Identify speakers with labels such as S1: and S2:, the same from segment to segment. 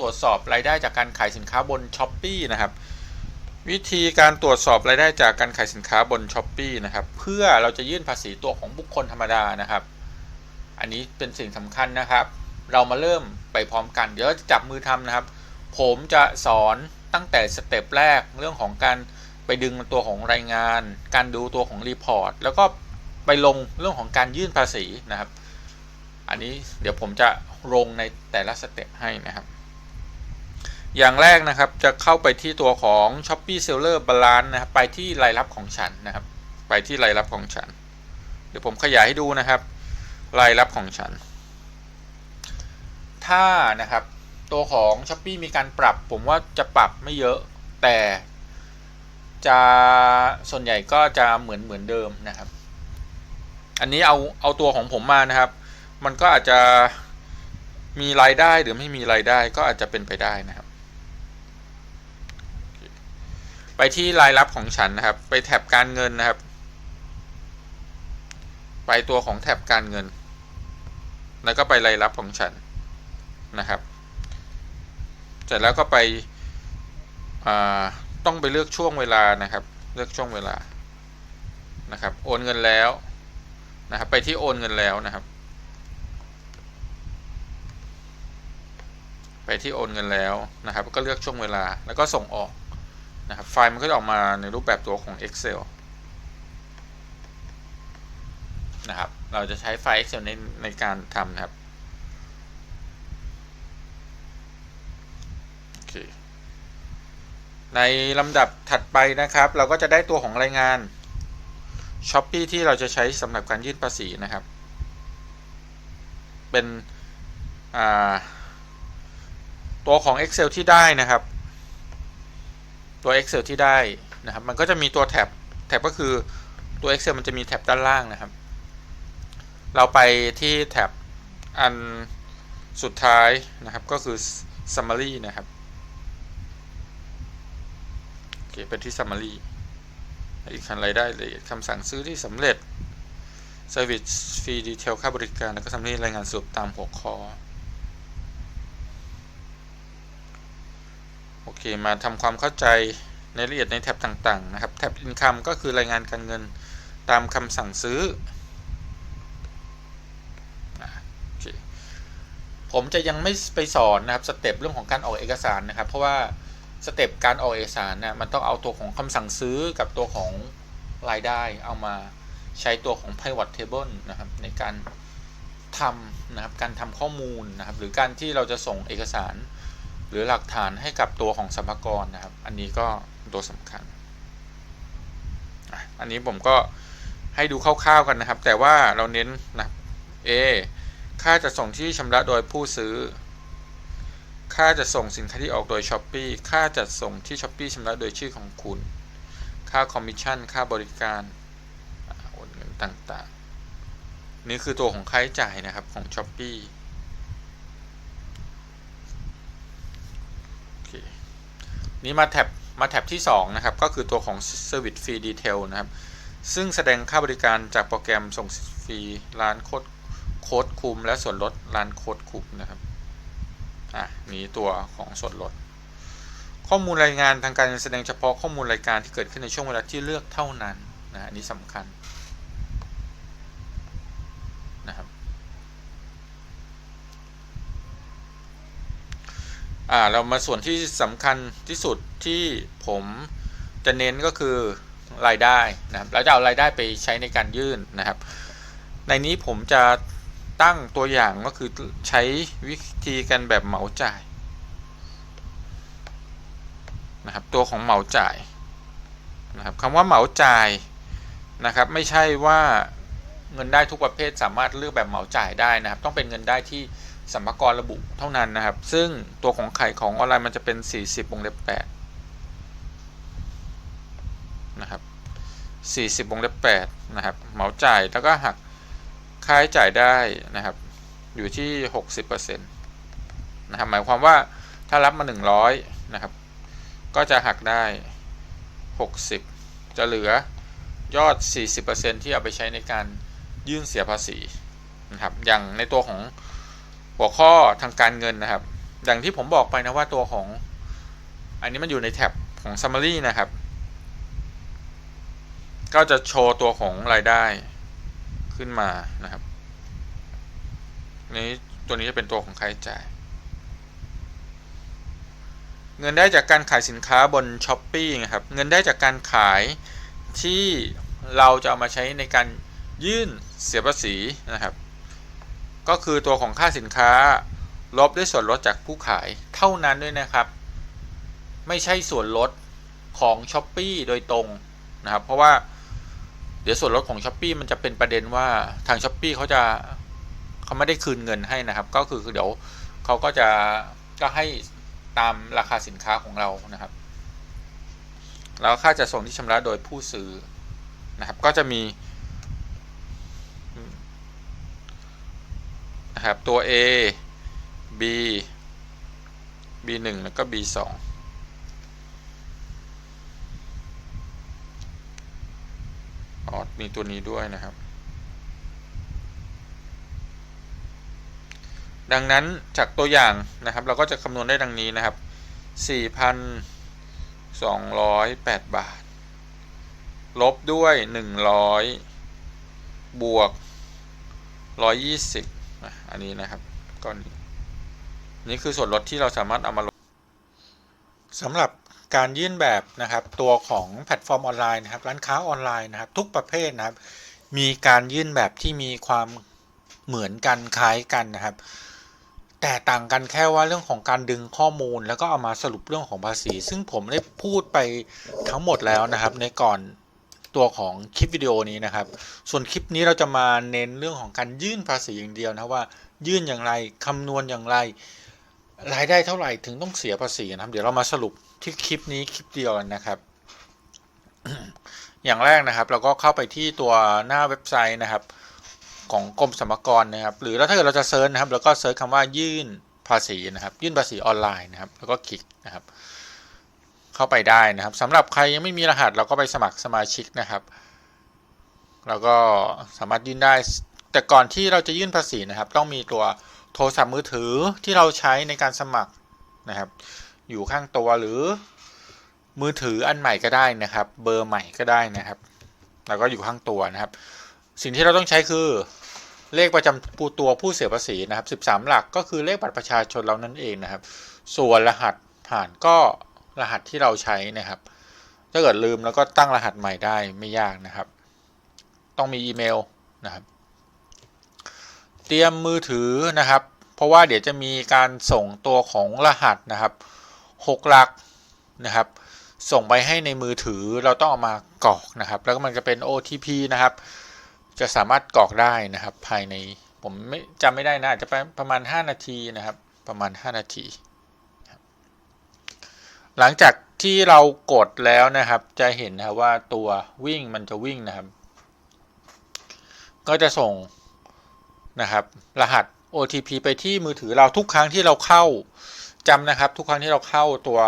S1: ตรวจสอบรายได้จากการขายสินค้าบน s h อ p e e นะครับวิธีการตรวจสอบรายได้จากการขายสินค้าบน s h อ p e e นะครับเพื่อเราจะยื่นภาษีตัวของบุคคลธรรมดานะครับ อันนี้เป็นสิ่งสำคัญนะครับ เรามาเริ่มไปพร้อมกัน เดี๋ยวเราจะจับมือทำนะครับ ผมจะสอนตั้งแต่สเต็ปแรกเรื่องของการไปดึงตัวของรายงาน การดูตัวของรีพอร์ตแล้วก็ไปลงเรื่องของการยื่นภาษีนะครับ อันนี้เดี๋ยวผมจะลงในแต่ละสเต็ปให้นะครับ อย่างแรกนะครับจะเข้าไปที่ตัวของ Shopee Seller Balance นะครับไปที่รายรับของฉันนะครับ ไปที่รายรับของฉัน เดี๋ยวผมขยายให้ดูนะครับ รายรับของฉัน ถ้านะครับตัวของ s h อ p e e มีการปรับ ผมว่าจะปรับไม่เยอะ แต่จะส่วนใหญ่ก็จะเหมือนเหมือนเดิมนะครับ อันนี้เอาเอาตัวของผมมานะครับ มันก็อาจจะมีรายได้หรือไม่มีรายได้ก็อาจจะเป็นไปได้นะครับ ไปที่รายรับของฉันนะครับ ไปแท็บการเงินนะครับ ไปตัวของแท็บการเงิน แล้วก็ไปรายรับของฉันนะครับเสร็จแล้วก็ไปต้องไปเลือกช่วงเวลานะครับ เลือกช่วงเวลานะครับ โอนเงินแล้วนะครับ ไปที่โอนเงินแล้วนะครับ ไปที่โอนเงินแล้วนะครับ ก็เลือกช่วงเวลาแล้วก็ส่งออก นะครับ ไฟล์มันก็จะออกมาในรูปแบบตัวของ Excel นะครับ เราจะใช้ไฟล์ Excel ในในการทำนะครับในลำดับถัดไปนะครับ เราก็จะได้ตัวของรายงาน s h อ p e e ที่เราจะใช้สำหรับการยื่นภาษีนะครับ เป็นตัวของ Excel ที่ได้นะครับ ตัว Excel ที่ได้นะครับ มันก็จะมีตัวแท็บ แท็บก็คือตัว Excel มันจะมีแท็บด้านล่างนะครับ เราไปที่แท็บอันสุดท้ายนะครับ ก็คือ summary นะครับ โอเคไปที่ summary อีกคันรายได้เลยคำสั่งซื้อที่สำเร็จ Service Fee Detail ค่าบริการ แล้วก็ summary รายงานสรุปตามหัวข้อ อเคมาทำความเข้าใจในรายละเอียดในแท็บต่างๆนะครับ แท็บ Income ก็คือรายงานการเงินตามคำสั่งซื้อ ผมจะยังไม่ไปสอนนะครับสเต็ปเรื่องของการออกเอกสารนะครับ เพราะว่าสเต็ปการออกเอกสารเนี่ยมันต้องเอาตัวของคำสั่งซื้อกับตัวของรายได้เอามาใช้ตัวของ pivot table นะครับในการทำนะครับการทำข้อมูลนะครับหรือการที่เราจะส่งเอกสาร หรือหลักฐานให้กับตัวของสัมภาระนะครับ อันนี้ก็ตัวสำคัญ อันนี้ผมก็ให้ดูคร่าวๆกันนะครับ แต่ว่าเราเน้นนะ A ค่าจะส่งที่ชำระโดยผู้ซื้อ ค่าจะส่งสินค้าที่ออกโดย s h อ p e e ค่าจัดส่งที่ s h อ p e e ชำระโดยชื่อของคุณ ค่าคอมมิชชั่น ค่าบริการโอนเงินต่างๆ นี่คือตัวของค่าใช้จ่ายนะครับของ s h อ p e e โอเค นี่มาแท็บมาแท็บที่ 2 นะครับ ก็คือตัวของ Service Fee Detail นะครับ ซึ่งแสดงค่าบริการจากโปรแกรมส่งฟรีร้านโคตรโค้ดคุม และส่วนลดร้านโค้ดคุมนะครับอะนี้ตัวของส่วนลด ข้อมูลรายงานทางการแสดงเฉพาะข้อมูลรายการที่เกิดขึ้นในช่วงเวลาที่เลือกเท่านั้นนะอันนี้สำคัญนะครับ อ่าเรามาส่วนที่สำคัญที่สุดที่ผมจะเน้นก็คือรายได้นะครับเราจะเอารายได้ไปใช้ในการยื่นนะครับ ในนี้ผมจะตั้งตัวอย่างก็คือใช้วิธีกันแบบเหมาจ่ายนะครับตัวของเหมาจ่ายนะครับคำว่าเหมาจ่ายนะครับ ไม่ใช่ว่าเงินได้ทุกประเภทสามารถเลือกแบบเหมาจ่ายได้นะครับ ต้องเป็นเงินได้ที่ สัมภาระระบุเท่านั้นนะครับ ซึ่งตัวของไข่ของออนไลน์มันจะเป็น 40วงเล็บ8นะครับ40วงเล็บ8นะครับเหมาจ่ายแล้วก็หักค่าใช้จ่ายได้นะครับ อยู่ที่ 60%นะครับหมายความว่าถ้ารับมา 100นะครับ ก็จะหักได้ 60 จะเหลือยอด 40%ที่เอาไปใช้ในการยื่นเสียภาษีนะครับอย่างในตัวของ หัวข้อทางการเงินนะครับ อย่างที่ผมบอกไปนะว่าตัวของ อันนี้มันอยู่ในแท็บของ Summary นะครับ ก็จะโชว์ตัวของรายได้ขึ้นมานะครับนี้ตัวนี้จะเป็นตัวของค่าใช้จ่าย เงินได้จากการขายสินค้าบน s h อ p e e นะครับ เงินได้จากการขายที่เราจะเอามาใช้ในการยื่นเสียภาษีนะครับ ก็คือตัวของค่าสินค้า ลบด้วยส่วนลดจากผู้ขายเท่านั้นด้วยนะครับ ไม่ใช่ส่วนลดของ s h อ p e e โดยตรงนะครับ เพราะว่าเดี๋ยวส่วนลดของ s h อ p e e มันจะเป็นประเด็นว่าทาง s h อ p e e เขาจะเขาไม่ได้คืนเงินให้นะครับ ก็คือเดี๋ยวเขาก็จะก็ให้ตามราคาสินค้าของเรานะครับแล้วค่าจะส่งที่ชำระโดยผู้ซื้อนะครับ ก็จะมี นะครับ ตัว A B B 1แล้วก็ B 2อ๋อมีตัวนี้ด้วยนะครับ ดังนั้นจากตัวอย่างนะครับ เราก็จะคำนวณได้ดังนี้นะครับ 4,208 บาท ลบด้วย 100 บวก 120 นะอันนี้นะครับก้อนนี้นี่คือส่วนลดที่เราสามารถเอามาลดสำหรับการยื่นแบบนะครับ ตัวของแพลตฟอร์มออนไลน์นะครับ ร้านค้าออนไลน์นะครับ ทุกประเภทนะครับ มีการยื่นแบบที่มีความเหมือนกันคล้ายกันนะครับ แต่ต่างกันแค่ว่าเรื่องของการดึงข้อมูล แล้วก็เอามาสรุปเรื่องของภาษี ซึ่งผมได้พูดไปทั้งหมดแล้วนะครับ ในก่อน ตัวของคลิปวิดีโอนี้นะครับ ส่วนคลิปนี้เราจะมาเน้นเรื่องของการยื่นภาษีอย่างเดียวนะว่า ยื่นอย่างไรคำนวณอย่างไร รายได้เท่าไหร่ถึงต้องเสียภาษีนะครับ เดี๋ยวเรามาสรุปที่คลิปนี้คลิปเดียวกันนะครับ อย่างแรกนะครับ เราก็เข้าไปที่ตัวหน้าเว็บไซต์นะครับ ของกรมสรรพากรนะครับ หรือถ้าเกิดเราจะเซิร์ชนะครับเราก็เซิร์ชคำว่ายื่นภาษีนะครับ ยื่นภาษีออนไลน์นะครับ แล้วก็คลิกนะครับ เข้าไปได้นะครับสำหรับใครยังไม่มีรหัสเราก็ไปสมัครสมาชิกนะครับเราก็สามารถยื่นได้แต่ก่อนที่เราจะยื่นภาษีนะครับ ต้องมีตัวโทรศัพท์มือถือที่เราใช้ในการสมัครนะครับ อยู่ข้างตัวหรือมือถืออันใหม่ก็ได้นะครับ เบอร์ใหม่ก็ได้นะครับ แล้วก็อยู่ข้างตัวนะครับ สิ่งที่เราต้องใช้คือเลขประจำปูตัวผู้เสียภาษีนะครับ 13 หลักก็คือเลขบัตรประชาชนเรานั่นเองนะครับ ส่วนรหัสผ่านก็ รหัสที่เราใช้นะครับ ถ้าเกิดลืมแล้วก็ตั้งรหัสใหม่ได้ไม่ยากนะครับ ต้องมีอีเมลนะครับ เตรียมมือถือนะครับ เพราะว่าเดี๋ยวจะมีการส่งตัวของรหัสนะครับ6หลักนะครับ ส่งไปให้ในมือถือเราต้องเอามากรอกนะครับ แล้วก็มันจะเป็น OTP นะครับ จะสามารถกรอกได้นะครับ ภายในผมไม่จำไม่ได้นะอาจจะประมาณ 5 นาทีนะครับ ประมาณ 5 นาที หลังจากที่เรากดแล้วนะครับ จะเห็นนะครับว่าตัววิ่งมันจะวิ่งนะครับ ก็จะส่งนะครับ รหัส OTP ไปที่มือถือเราทุกครั้งที่เราเข้าจำนะครับ ทุกครั้งที่เราเข้าตัว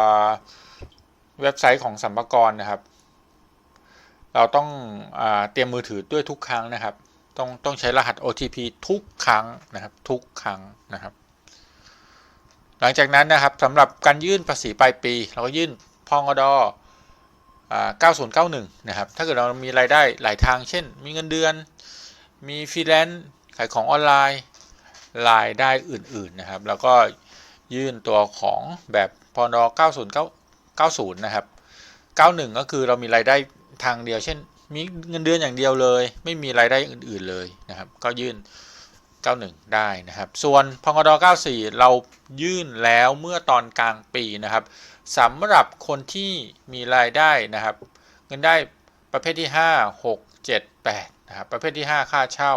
S1: เว็บไซต์ของสัมภากรนะครับ เราต้องอเตรียมมือถือด้วยทุกครั้งนะครับ ต้องต้องใช้รหัส OTP ทุกครั้งนะครับ ทุกครั้งนะครับ หลังจากนั้นนะครับสำหรับการยื่นภาษีปลายปี เราก็ยื่นพองอด9091 นะครับ ถ้าเกิดเรามีรายได้หลายทาง เช่น มีเงินเดือน มีฟรีแลนซ์ ขายของออนไลน์ รายได้อื่น ๆ นะครับ แล้วก็ยื่นตัวของแบบพอน9090 นะครับ 91 ก็คือเรามีรายได้ทางเดียว เช่น มีเงินเดือนอย่างเดียวเลย ไม่มีรายได้อื่น ๆ เลยนะครับ ก็ยื่น 91 ได้นะครับ ส่วนพงด94 เรายื่นแล้วเมื่อตอนกลางปีนะครับสำหรับคนที่มีรายได้นะครับ เงินได้ประเภทที่ 5 6 7 8นะครับประเภทที่ 5 ค่าเช่า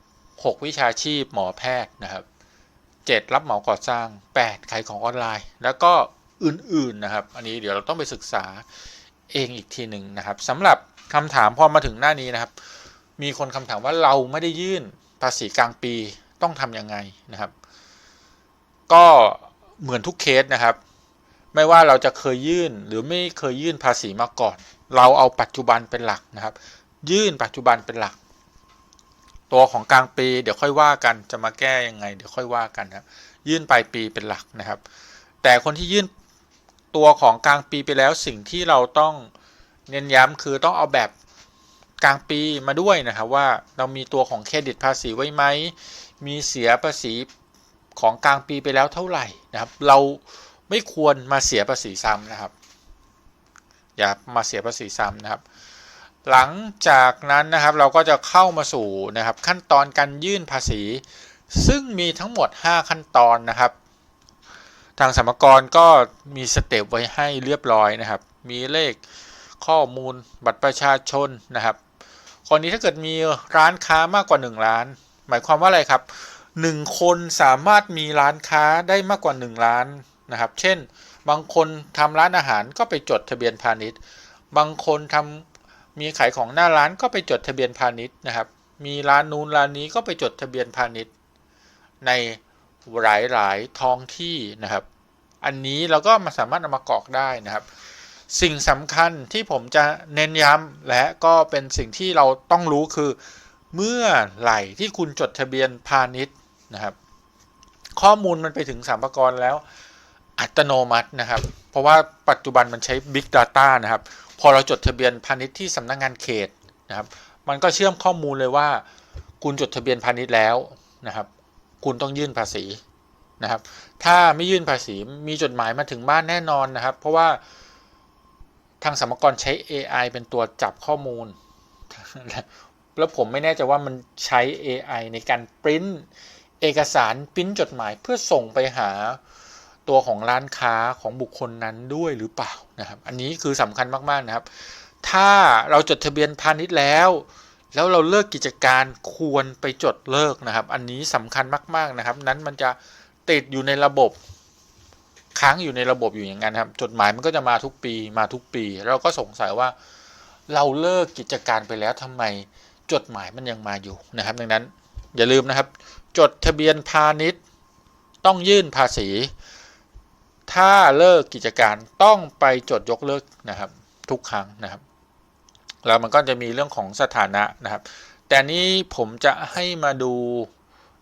S1: 6 วิชาชีพหมอแพทย์นะครับ 7 รับเหมาก่อสร้าง 8 ขายของออนไลน์ แล้วก็อื่นๆนะครับ อันนี้เดี๋ยวเราต้องไปศึกษาเองอีกทีหนึ่งนะครับสำหรับคำถามพอมาถึงหน้านี้นะครับ มีคนคำถามว่าเราไม่ได้ยื่น ภาษีกลางปีต้องทำยังไงนะครับ ก็เหมือนทุกเคสนะครับ ไม่ว่าเราจะเคยยื่นหรือไม่เคยยื่นภาษีมาก่อน เราเอาปัจจุบันเป็นหลักนะครับ ยื่นปัจจุบันเป็นหลัก ตัวของกลางปีเดี๋ยวค่อยว่ากันจะมาแก้ยังไง เดี๋ยวค่อยว่ากันครับ ยื่นปลายปีเป็นหลักนะครับ แต่คนที่ยื่นตัวของกลางปีไปแล้วสิ่งที่เราต้องเน้นย้ำคือต้องเอาแบบ กลางปีมาด้วยนะครับว่าเรามีตัวของเครดิตภาษีไว้ไหม มีเสียภาษีของกลางปีไปแล้วเท่าไหร่นะครับ เราไม่ควรมาเสียภาษีซ้ำนะครับ อย่ามาเสียภาษีซ้ำนะครับ หลังจากนั้นนะครับเราก็จะเข้ามาสู่นะครับขั้นตอนการยื่นภาษี ซึ่งมีทั้งหมด 5 ขั้นตอนนะครับ ทางสมกรก็มีสเต็ปไว้ให้เรียบร้อยนะครับ มีเลขข้อมูลบัตรประชาชนนะครับ คนนี้ถ้าเกิดมีร้านค้ามากกว่า 1 ร้าน หมายความว่าอะไรครับ 1 คนสามารถมีร้านค้าได้มากกว่า 1 ร้านนะครับ เช่น บางคนทำร้านอาหารก็ไปจดทะเบียนพาณิชย์ บางคนทำมีขายของหน้าร้านก็ไปจดทะเบียนพาณิชย์นะครับ มีร้านนู้นร้านนี้ก็ไปจดทะเบียนพาณิชย์ ในหลายหลายๆท้องที่นะครับ อันนี้เราก็มาสามารถเอามากรอกได้นะครับ สิ่งสำคัญที่ผมจะเน้นย้ำและก็เป็นสิ่งที่เราต้องรู้คือ เมื่อไหร่ที่คุณจดทะเบียนพาณิชย์นะครับ ข้อมูลมันไปถึงสามปกรแล้วอัตโนมัตินะครับ เพราะว่าปัจจุบันมันใช้ Big Data นะครับ พอเราจดทะเบียนพาณิชย์ที่สำนักงานเขตนะครับ มันก็เชื่อมข้อมูลเลยว่า คุณจดทะเบียนพาณิชย์แล้วนะครับ คุณต้องยื่นภาษีนะครับ ถ้าไม่ยื่นภาษีมีจดหมายมาถึงบ้านแน่นอนนะครับ เพราะว่า ทางสมกรใช้ AI เป็นตัวจับข้อมูล แล้วผมไม่แน่ใจว่ามันใช้ AI ในการปริ้นเอกสารปริ้นจดหมายเพื่อส่งไปหาตัวของร้านค้าของบุคคลนั้นด้วยหรือเปล่านะครับ อันนี้คือสำคัญมาก ๆ นะครับ ถ้าเราจดทะเบียนพาณิชย์แล้ว แล้วเราเลิกกิจการควรไปจดเลิกนะครับ อันนี้สำคัญมาก ๆ นะครับ นั้นมันจะติดอยู่ในระบบ ค้างอยู่ในระบบอยู่อย่างนั้นครับ จดหมายมันก็จะมาทุกปีมาทุกปี เราก็สงสัยว่าเราเลิกกิจการไปแล้วทำไมจดหมายมันยังมาอยู่นะครับ ดังนั้นอย่าลืมนะครับ จดทะเบียนพาณิชย์ต้องยื่นภาษี ถ้าเลิกกิจการต้องไปจดยกเลิกนะครับ ทุกครั้งนะครับ แล้วมันก็จะมีเรื่องของสถานะนะครับ แต่นี้ผมจะให้มาดู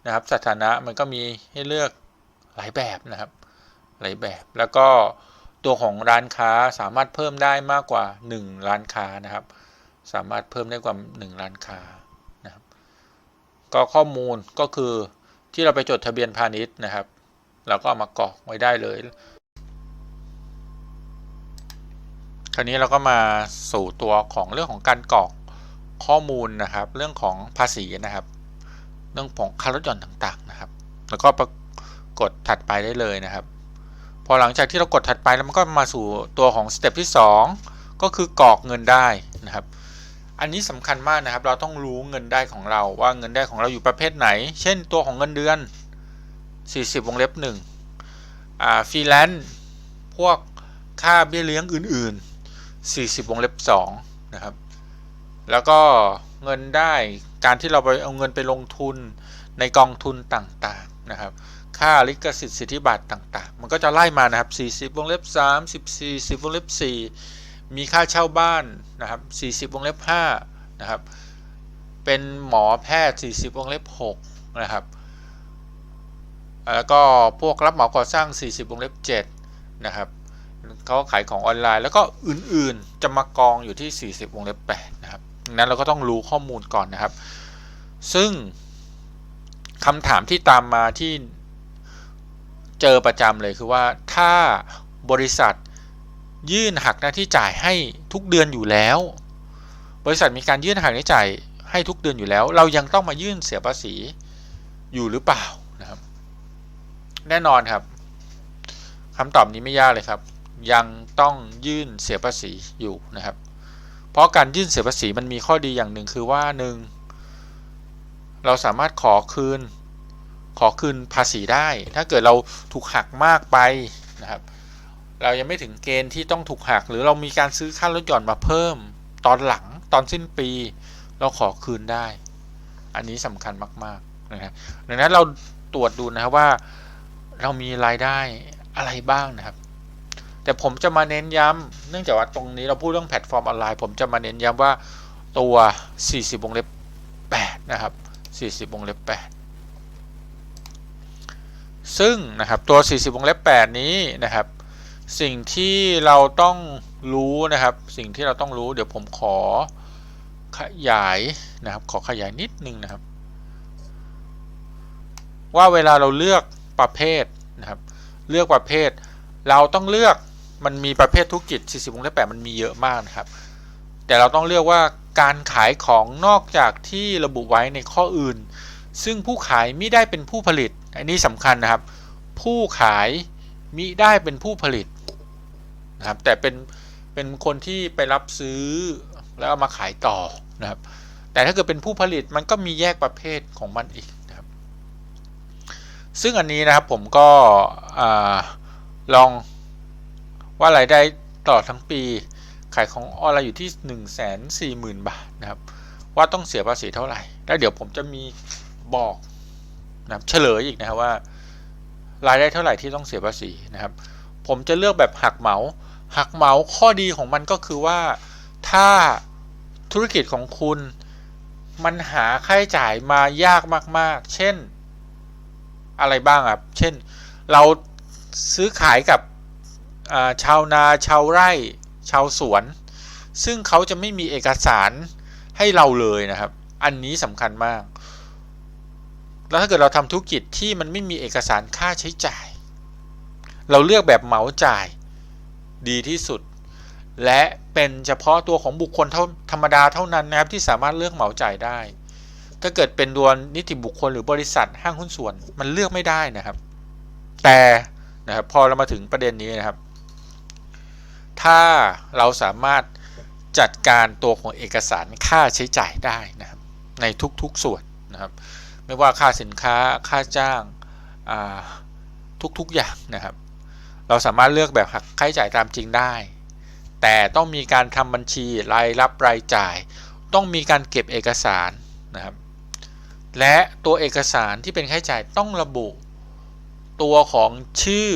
S1: นะครับสถานะมันก็มีให้เลือกหลายแบบนะครับ หลายแบบ แล้วก็ตัวของร้านค้าสามารถเพิ่มได้มากกว่า 1 ร้านค้านะครับ สามารถเพิ่มได้กว่า 1 ร้านค้านะครับ ก็ข้อมูลก็คือที่เราไปจดทะเบียนพาณิชย์นะครับเราก็เอามากรอกไว้ได้เลย คราวนี้เราก็มาสู่ตัวของเรื่องของการกรอกข้อมูลนะครับ เรื่องของภาษีนะครับ เรื่องของค่ารถยนต์ต่างๆนะครับ แล้วก็กดถัดไปได้เลยนะครับ พอหลังจากที่เรากดถัดไปแล้วมันก็มาสู่ตัวของสเต็ปที่ 2 ก็คือกรอกเงินได้นะครับ อันนี้สำคัญมากนะครับ เราต้องรู้เงินได้ของเราว่าเงินได้ของเราอยู่ประเภทไหน เช่นตัวของเงินเดือน 40 วงเล็บ1อ่าฟรีแลนซ์พวกค่าเบี้ยเลี้ยงอื่น ๆ 40 วงเล็บ2นะครับ แล้วก็เงินได้การที่เราไปเอาเงินไปลงทุนในกองทุนต่างๆนะครับ ค่าลิขสิทธิ์สิทธิบัตรต่างๆ มันก็จะไล่มานะครับ 40 วงเล็บ 3 14 10 วงเล็บ 4 มีค่าเช่าบ้านนะครับ 40 วงเล็บ 5 นะครับ เป็นหมอแพทย์ 40 วงเล็บ 6 นะครับ แล้วก็พวกรับเหมาก่อสร้าง 40 วงเล็บ 7 นะครับเขาขายของออนไลน์ แล้วก็อื่นๆ จะมากองอยู่ที่ 40 วงเล็บ 8 นะครับดังนั้นเราก็ต้องรู้ข้อมูลก่อนนะครับ ซึ่งคำถามที่ตามมาที่ เจอประจำเลยคือว่าถ้าบริษัทยื่นหักหน้าที่จ่ายให้ทุกเดือนอยู่แล้ว บริษัทมีการยื่นหักหน้าที่จ่ายให้ทุกเดือนอยู่แล้ว เรายังต้องมายื่นเสียภาษีอยู่หรือเปล่านะครับ แน่นอนครับคำตอบนี้ไม่ยากเลยครับ ยังต้องยื่นเสียภาษีอยู่นะครับ เพราะการยื่นเสียภาษีมันมีข้อดีอย่างหนึ่งคือว่าหนึ่งเราสามารถขอคืน ขอคืนภาษีได้ ถ้าเกิดเราถูกหักมากไปนะครับ เรายังไม่ถึงเกณฑ์ที่ต้องถูกหัก หรือเรามีการซื้อค่ารถหย่อนมาเพิ่ม ตอนหลังตอนสิ้นปี เราขอคืนได้ อันนี้สำคัญมากๆนะครับดังนั้นเราตรวจดูนะครับว่าเรามีรายได้อะไรบ้างนะครับ แต่ผมจะมาเน้นย้ำเนื่องจากว่าตรงนี้เราพูดเรื่องแพลตฟอร์มออนไลน์ผมจะมาเน้นย้ำว่าตัว 40วงเล็บ8นะครับ40วงเล็บ8 ซึ่งนะครับตัว 40วงเล็บ8นี้นะครับ สิ่งที่เราต้องรู้นะครับ สิ่งที่เราต้องรู้เดี๋ยวผมขอขยายนะครับ ขอขยายนิดนึงนะครับ ว่าเวลาเราเลือกประเภทนะครับ เลือกประเภท เราต้องเลือกมันมีประเภทธุรกิจ 40วงเล็บ8มันมีเยอะมากนะครับ แต่เราต้องเลือกว่าการขายของนอกจากที่ระบุไว้ในข้ออื่น ซึ่งผู้ขายไม่ได้เป็นผู้ผลิต อันนี้สำคัญนะครับ ผู้ขายมิได้เป็นผู้ผลิตนะครับแต่เป็นเป็นคนที่ไปรับซื้อแล้วเอามาขายต่อนะครับ แต่ถ้าเกิดเป็นผู้ผลิตมันก็มีแยกประเภทของมันอีกนะครับ ซึ่งอันนี้นะครับผมก็ลองว่ารายได้ตลอดทั้งปี ขายของออนไลน์อยู่ที่ 1 4 0 0 0 0 บาทนะครับ ว่าต้องเสียภาษีเท่าไหร่ แล้วเดี๋ยวผมจะมีบอก นะครับเฉลยอีกนะครับว่ารายได้เท่าไหร่ที่ต้องเสียภาษีนะครับ ผมจะเลือกแบบหักเหมา หักเหมาข้อดีของมันก็คือว่าถ้าธุรกิจของคุณมันหาค่าใช้จ่ายมายากมาก ๆ เช่นอะไรบ้างครับ เช่นเราซื้อขายกับชาวนาชาวไร่ ชาวสวน ซึ่งเขาจะไม่มีเอกสารให้เราเลยนะครับ อันนี้สำคัญมาก แล้วถ้าเกิดเราทำธุรกิจที่มันไม่มีเอกสารค่าใช้จ่าย เราเลือกแบบเหมาจ่ายดีที่สุด และเป็นเฉพาะตัวของบุคคลธรรมดาเท่านั้นนะครับที่สามารถเลือกเหมาจ่ายได้ ถ้าเกิดเป็นดวนนิติบุคคลหรือบริษัทห้างหุ้นส่วนมันเลือกไม่ได้นะครับ แต่นะครับพอเรามาถึงประเด็นนี้นะครับ ถ้าเราสามารถจัดการตัวของเอกสารค่าใช้จ่ายได้นะครับในทุกๆส่วนนะครับ ไม่ว่าค่าสินค้าค่าจ้างทุกๆอย่างนะครับ เราสามารถเลือกแบบหักค่าใช้จ่ายตามจริงได้ แต่ต้องมีการทำบัญชีรายรับรายจ่าย ต้องมีการเก็บเอกสารนะครับ และตัวเอกสารที่เป็นค่าใช้จ่ายต้องระบุ ตัวของชื่อ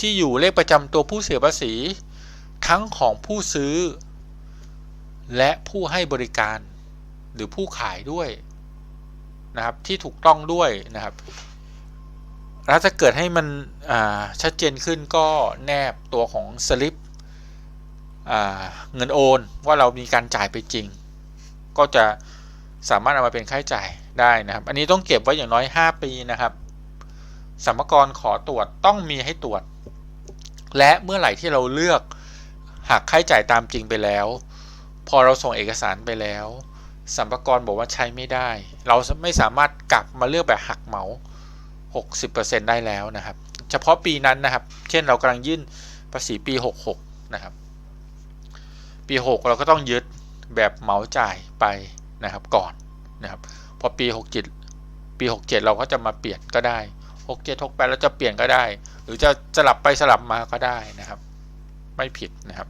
S1: ที่อยู่เลขประจำตัวผู้เสียภาษี ทั้งของผู้ซื้อ และผู้ให้บริการหรือผู้ขายด้วย นะครับที่ถูกต้องด้วยนะครับแล้วถ้าเกิดให้มันชัดเจนขึ้นก็แนบตัวของสลิปเงินโอน ว่าเรามีการจ่ายไปจริง ก็จะสามารถเอามาเป็นค่าใช้จ่ายได้นะครับ อันนี้ต้องเก็บไว้อย่างน้อย 5 ปีนะครับสัมภาระขอตรวจต้องมีให้ตรวจ และเมื่อไหร่ที่เราเลือกหักค่าใช้จ่ายตามจริงไปแล้ว พอเราส่งเอกสารไปแล้ว สัมภาระบอกว่าใช้ไม่ได้ เราไม่สามารถกลับมาเลือกแบบหักเหมา 60%ได้แล้วนะครับ เฉพาะปีนั้นนะครับ เช่นเรากำลังยื่นภาษีปี 66 นะครับ ปี 6 เราก็ต้องยึดแบบเหมาจ่ายไปนะครับก่อนนะครับ พอปี 67 ปี 67 เราก็จะมาเปลี่ยนก็ได้ 67 68เราจะเปลี่ยนก็ได้ หรือจะสลับไปสลับมาก็ได้นะครับ ไม่ผิดนะครับ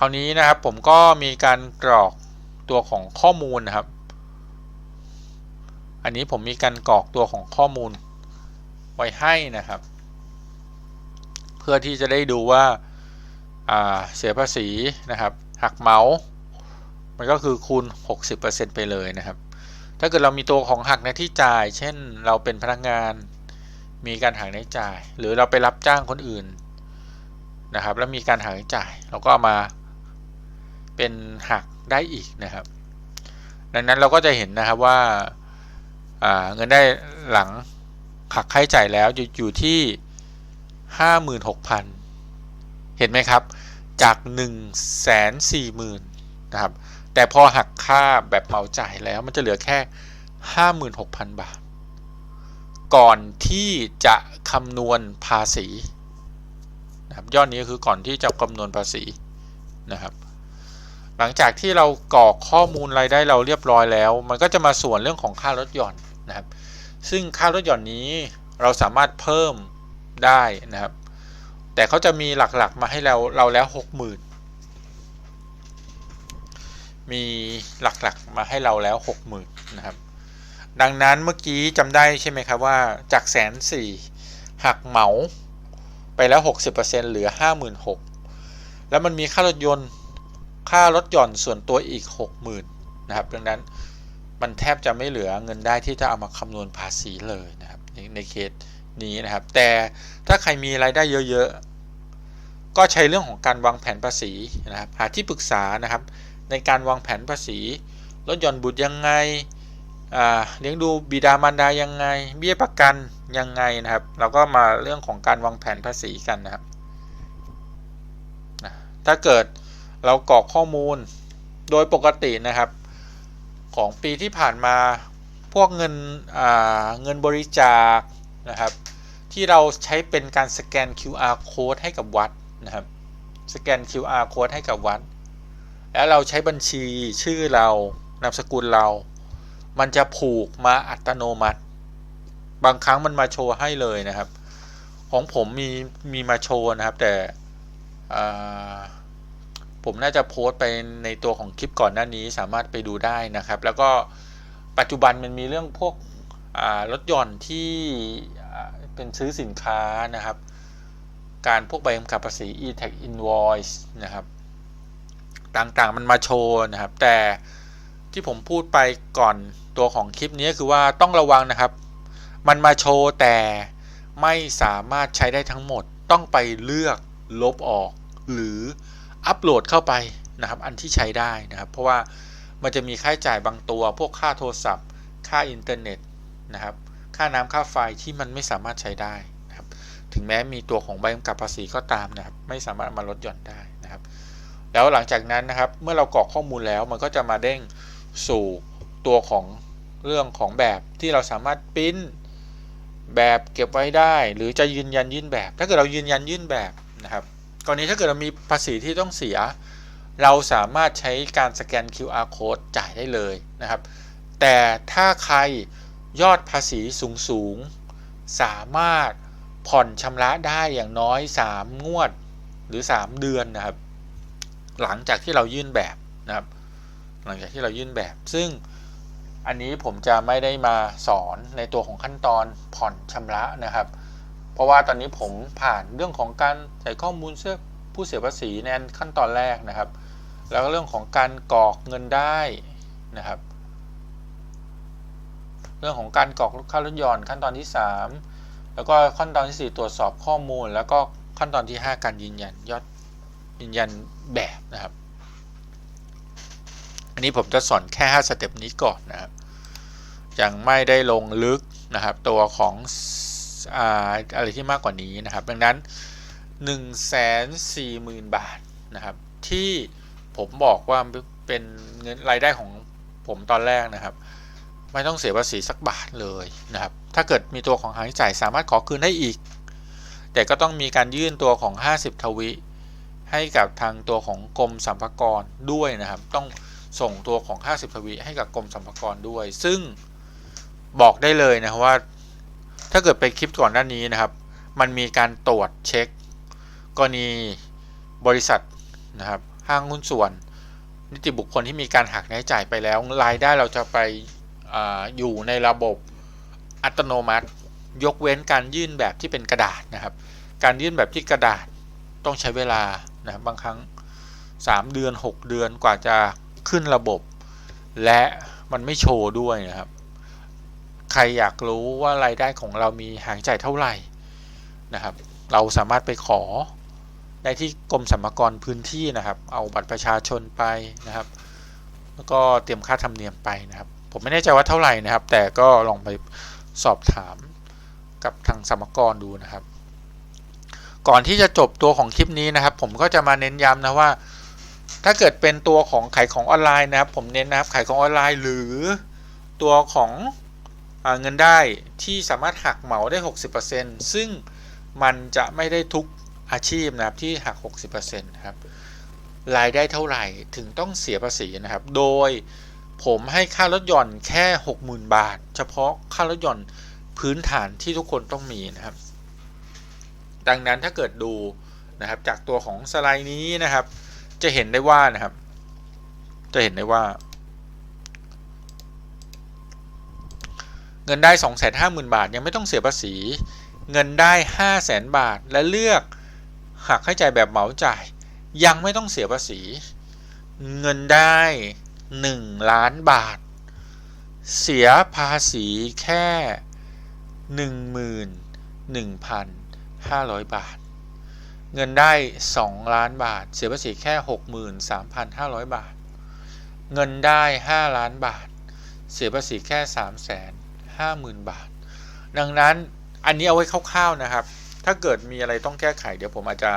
S1: คราวนี้นะครับผมก็มีการกรอกตัวของข้อมูลนะครับ อันนี้ผมมีการกรอกตัวของข้อมูลไว้ให้นะครับ เพื่อที่จะได้ดูว่าเสียภาษีนะครับ หักเมาส์มันก็คือคูณ 60%ไปเลยนะครับ ถ้าเกิดเรามีตัวของหักในที่จ่าย เช่นเราเป็นพนักงาน มีการหักในจ่าย หรือเราไปรับจ้างคนอื่นนะครับ แล้วมีการหักในจ่าย เราก็ามา เป็นหักได้อีกนะครับ ดังนั้นเราก็จะเห็นนะครับว่าเงินได้หลังหักค่าใช้จ่ายแล้วอยู่ที่ 56,000 เห็นไหมครับ จาก 1 4 0 0 0 0นะครับ แต่พอหักค่าแบบเหมาจ่ายแล้วมันจะเหลือแค่ 56,000 บาท ก่อนที่จะคำนวณภาษีนะครับยอดนี้คือก่อนที่จะคำนวณภาษีนะครับ หลังจากที่เรากรอกข้อมูลรายได้เราเรียบร้อยแล้ว มันก็จะมาส่วนเรื่องของค่ารถหย่อนนะครับ ซึ่งค่ารถหย่อนนี้เราสามารถเพิ่มได้นะครับ แต่เขาจะมีหลักๆมาให้เราเราแล้วหกหมื่นมีหลักๆมาให้เราแล้วหกหมื่นนะครับ ดังนั้นเมื่อกี้จำได้ใช่ไหมครับว่าจากแสนสี่หักเหมาไปแล้ว 60%เหลือ 56,000แล้วมันมีค่ารถยนต์ ค่ารถหย่อนส่วนตัวอีก 60,000นะครับดังนั้นมันแทบจะไม่เหลือเงินได้ที่จะเอามาคำนวณภาษีเลยนะครับในในเคสนี้นะครับ แต่ถ้าใครมีรายได้เยอะๆ ก็ใช้เรื่องของการวางแผนภาษีนะครับหาที่ปรึกษานะครับ ในการวางแผนภาษีลดหย่อนบุตรยังไงเลี้ยงดูบิดามารดายังไง เบี้ยประกันยังไงนะครับ เราก็มาเรื่องของการวางแผนภาษีกันนะครับถ้าเกิด เรากรอกข้อมูลโดยปกตินะครับ ของปีที่ผ่านมาพวกเงินเงินบริจาคนะครับ ที่เราใช้เป็นการสแกน QR code ให้กับวัดนะครับ สแกน QR code ให้กับวัด แล้วเราใช้บัญชีชื่อเรานามสกุลเรา มันจะผูกมาอัตโนมัติ บางครั้งมันมาโชว์ให้เลยนะครับ ของผมมีมีมาโชว์นะครับแต่ ผมน่าจะโพสต์ไปในตัวของคลิปก่อนหน้านี้สามารถไปดูได้นะครับ แล้วก็ปัจจุบันมันมีเรื่องพวกรถยนต์ที่เป็นซื้อสินค้านะครับ การพวกใบกำกับภาษี e-tax invoice นะครับ ต่างๆมันมาโชว์นะครับ แต่ที่ผมพูดไปก่อนตัวของคลิปนี้คือว่าต้องระวังนะครับ มันมาโชว์แต่ไม่สามารถใช้ได้ทั้งหมดต้องไปเลือกลบออกหรือ อัปโหลดเข้าไปนะครับ อันที่ใช้ได้นะครับ เพราะว่ามันจะมีค่าใช้จ่ายบางตัว พวกค่าโทรศัพท์ ค่าอินเทอร์เน็ตนะครับ ค่าน้ำค่าไฟที่มันไม่สามารถใช้ได้นะครับ ถึงแม้มีตัวของใบกำกับภาษีก็ตามนะครับ ไม่สามารถมาลดหย่อนได้นะครับ แล้วหลังจากนั้นนะครับ เมื่อเรากรอกข้อมูลแล้วมันก็จะมาเด้งสู่ตัวของเรื่องของแบบที่เราสามารถปิ้นแบบเก็บไว้ได้ หรือจะยืนยันยื่นแบบ ถ้าเกิดเรายืนยันยื่นแบบนะครับ กรณีถ้าเกิดเรามีภาษีที่ต้องเสีย เราสามารถใช้การสแกน QR code จ่ายได้เลยนะครับ แต่ถ้าใครยอดภาษีสูงสูงสามารถผ่อนชำระได้อย่างน้อย 3 งวดหรือ 3 เดือนนะครับ หลังจากที่เรายื่นแบบนะครับ หลังจากที่เรายื่นแบบ ซึ่งอันนี้ผมจะไม่ได้มาสอนในตัวของขั้นตอนผ่อนชำระนะครับ เพราะว่าตอนนี้ผมผ่านเรื่องของการใส่ข้อมูลเสื้อผู้เสียภาษีในขั้นตอนแรกนะครับ แล้วก็เรื่องของการกรอกเงินได้นะครับ เรื่องของการกรอกค่ารถยนต์ขั้นตอนที่ 3 แล้วก็ขั้นตอนที่ 4 ตรวจสอบข้อมูล แล้วก็ขั้นตอนที่ 5 การยืนยันยอดยืนยันแบบนะครับ อันนี้ผมจะสอนแค่ 5 สเต็ปนี้ก่อนนะครับยังไม่ได้ลงลึกนะครับตัวของ อะไรที่มากกว่านี้นะครับ ดังนั้น 1 4 0 0 0 0 บาทนะครับ ที่ผมบอกว่าเป็นเงินรายได้ของผมตอนแรกนะครับ ไม่ต้องเสียภาษีสักบาทเลยนะครับ ถ้าเกิดมีตัวของหางจ่ายสามารถขอคืนได้อีก แต่ก็ต้องมีการยื่นตัวของ 50 ทวิให้กับทางตัวของกรมสรรพากรด้วยนะครับ ต้องส่งตัวของ 50 ทวิให้กับกรมสรรพากรด้วย ซึ่งบอกได้เลยนะว่าาเกิดไปคลิปก่อนหน้านี้นะครับ มันมีการตรวจเช็ค กรณีบริษัทนะครับ ห้างหุ้นส่วน นิติบุคคลที่มีการหักรายจ่ายไปแล้วรายได้เราจะไปออยู่ในระบบอัตโนมัติ ยกเว้นการยื่นแบบที่เป็นกระดาษนะครับ การยื่นแบบที่กระดาษต้องใช้เวลานะบางครั้ง 3 เดือน 6 เดือนกว่าจะขึ้นระบบ และมันไม่โชว์ด้วยนะครับ ใครอยากรู้ว่ารายได้ของเรามีหางจ่ายเท่าไหร่นะครับ เราสามารถไปขอได้ที่กรมสรรพากรพื้นที่นะครับ เอาบัตรประชาชนไปนะครับ แล้วก็เตรียมค่าธรรมเนียมไปนะครับ ผมไม่แน่ใจว่าเท่าไหร่นะครับ แต่ก็ลองไปสอบถามกับทางสรรพากรดูนะครับ ก่อนที่จะจบตัวของคลิปนี้นะครับ ผมก็จะมาเน้นย้ำนะว่า ถ้าเกิดเป็นตัวของขายของออนไลน์นะครับ ผมเน้นนะครับขายของออนไลน์หรือตัวของ เงินได้ที่สามารถหักเหมาได้ 60%ซึ่งมันจะไม่ได้ทุกอาชีพนะครับที่หัก 60%นะครับรายได้เท่าไหร่ถึงต้องเสียภาษีนะครับ โดยผมให้ค่ารถยนต์แค่ 60,000 บาท เฉพาะค่ารถยนต์พื้นฐานที่ทุกคนต้องมีนะครับ ดังนั้นถ้าเกิดดูนะครับจากตัวของสไลด์นี้นะครับ จะเห็นได้ว่านะครับ จะเห็นได้ว่า เงินได้ 250,000 บาท ยังไม่ต้องเสียภาษี เงินได้ 500,000 บาท และเลือกหักค่าใช้จ่ายแบบเหมาจ่าย ยังไม่ต้องเสียภาษี เงินได้ 1 ล้านบาท เสียภาษีแค่หนึ่งหมื่นหนึ่งพันห้าร้อยบาท เงินได้ 2 ล้านบาท เสียภาษีแค่ 63,500 บาท เงินได้ 5 ล้านบาท เสียภาษีแค่ 50,000 บาท ดังนั้นอันนี้เอาไว้คร่าวๆนะครับ ถ้าเกิดมีอะไรต้องแก้ไข เดี๋ยวผมอาจจะ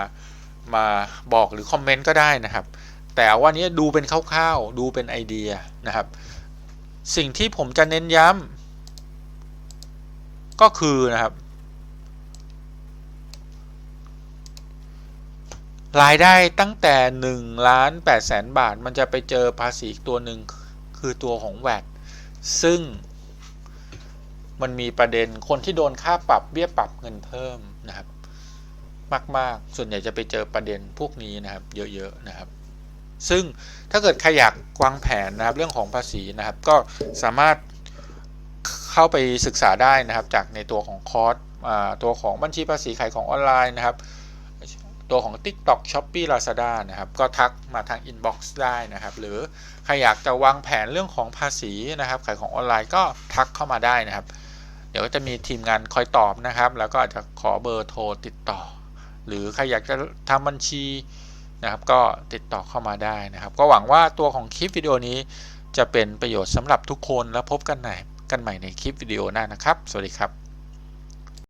S1: มาบอกหรือคอมเมนต์ก็ได้นะครับ แต่ว่านี้ดูเป็นคร่าวๆ ดูเป็นไอเดียนะครับ สิ่งที่ผมจะเน้นย้ำก็คือนะครับรายได้ตั้งแต่1ล้าน8แสนบาท มันจะไปเจอภาษีอีกตัวหนึ่งคือตัวของแวดซึ่ง มันมีประเด็นคนที่โดนค่าปรับเบี้ยปรับเงินเพิ่มนะครับ มาก ๆ ส่วนใหญ่จะไปเจอประเด็นพวกนี้นะครับ เยอะ ๆ นะครับ ซึ่งถ้าเกิดใครอยากวางแผนนะครับ เรื่องของภาษีนะครับ ก็สามารถเข้าไปศึกษาได้นะครับ จากในตัวของคอร์สตัวของบัญชีภาษีขายของออนไลน์นะครับ ตัวของ TikTok Shopee Lazada นะครับ ก็ทักมาทาง Inbox ได้นะครับ หรือใครอยากจะวางแผนเรื่องของภาษีนะครับ ขายของออนไลน์ก็ทักเข้ามาได้นะครับ เดี๋ยวก็จะมีทีมงานคอยตอบนะครับ แล้วก็อาจจะขอเบอร์โทรติดต่อ หรือใครอยากจะทำบัญชีนะครับก็ติดต่อเข้ามาได้นะครับ ก็หวังว่าตัวของคลิปวิดีโอนี้จะเป็นประโยชน์สำหรับทุกคนแล้วพบกันใหม่กันใหม่ในคลิปวิดีโอหน้านะครับ สวัสดีครับ